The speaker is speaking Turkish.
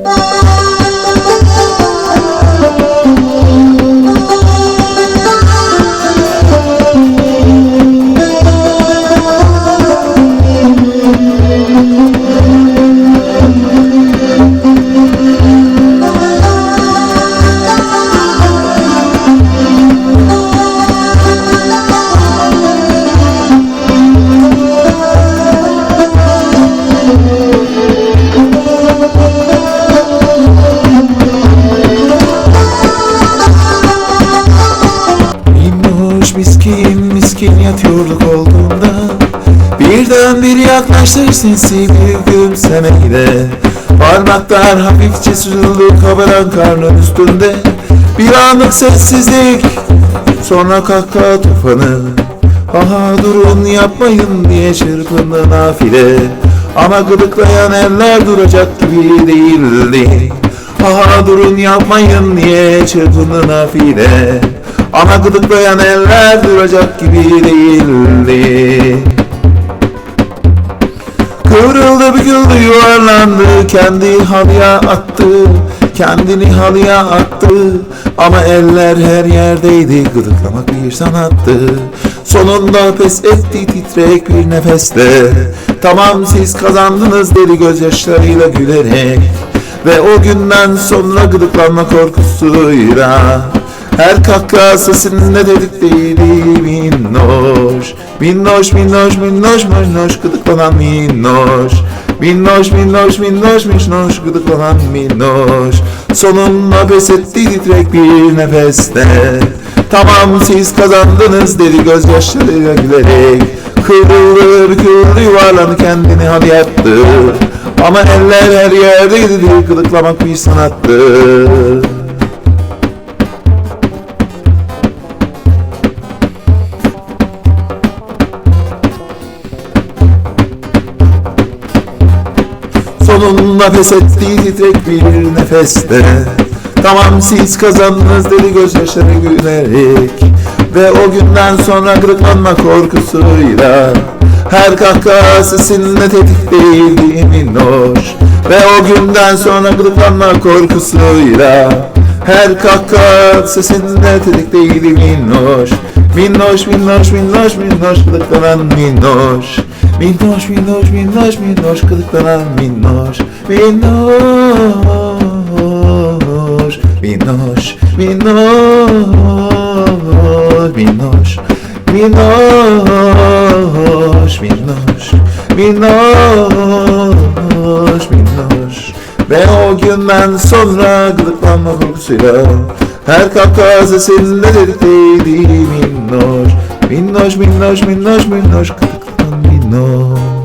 Bye. Miskin miskin yatıyordu koltuğunda Birden bir yaklaştı sinsi bir gülümsemeyle Parmaklar hafifçe süzüldü kabaran karnın üstünde. Bir anlık sessizlik Sonra kahkaha tufanı. Aha durun yapmayın diye çırpındı nafile. Ama gıdıklayan eller duracak gibi değildi. Aha durun yapmayın diye çırpındı nafile Ama gıdıklayan eller duracak gibi değildi Kıvrıldı büküldü yuvarlandı kendi halıya attı Kendini halıya attı. Ama eller her yerdeydi Gıdıklamak bir sanattı. Sonunda pes etti titrek bir nefeste. Tamam siz kazandınız dedi gözyaşlarıyla gülerek. Ve o günden sonra gıdıklanma korkusuyla her kahkaha sesinde dedik değildi minnoş. Minnoş minnoş minnoş minnoş gıdıklanan minnoş. Minnoş minnoş minnoş minnoş gıdıklanan minnoş. Sonunda pes etti titrek bir nefeste. Tamam siz kazandınız dedi gözyaşlarıyla gülerek. Kıvrıldı büküldü yuvarlandı kendini hadi yaptı Ama eller her yerdeydi gıdıklamak bir sanattı Sonunda pes etti titrek bir nefeste. Tamam siz kazandınız dedi gözyaşları gülerek. Ve o günden sonra gıdıklanma korkusuyla Her kahkaha sesinde tetikteydi minnoş Ve o günden sonra gıdıklanma korkusuyla Her kahkaha sesinde tetikteydi minnoş. Minnoş minnoş minnoş minnoş gıdıklanan minnoş. Minnoş minnoş minnoş minnoş gıdıklanan minnoş. Minnoş Minnoş Minnoş Minnoş. Minnoş Minnoş Minnoş o günden sonra gıdıklanma korkusuyla Her kahkaha sesinde dedikteydi minnoş. Minnoş minnoş minnoş minnoş gıdıklanan minnoş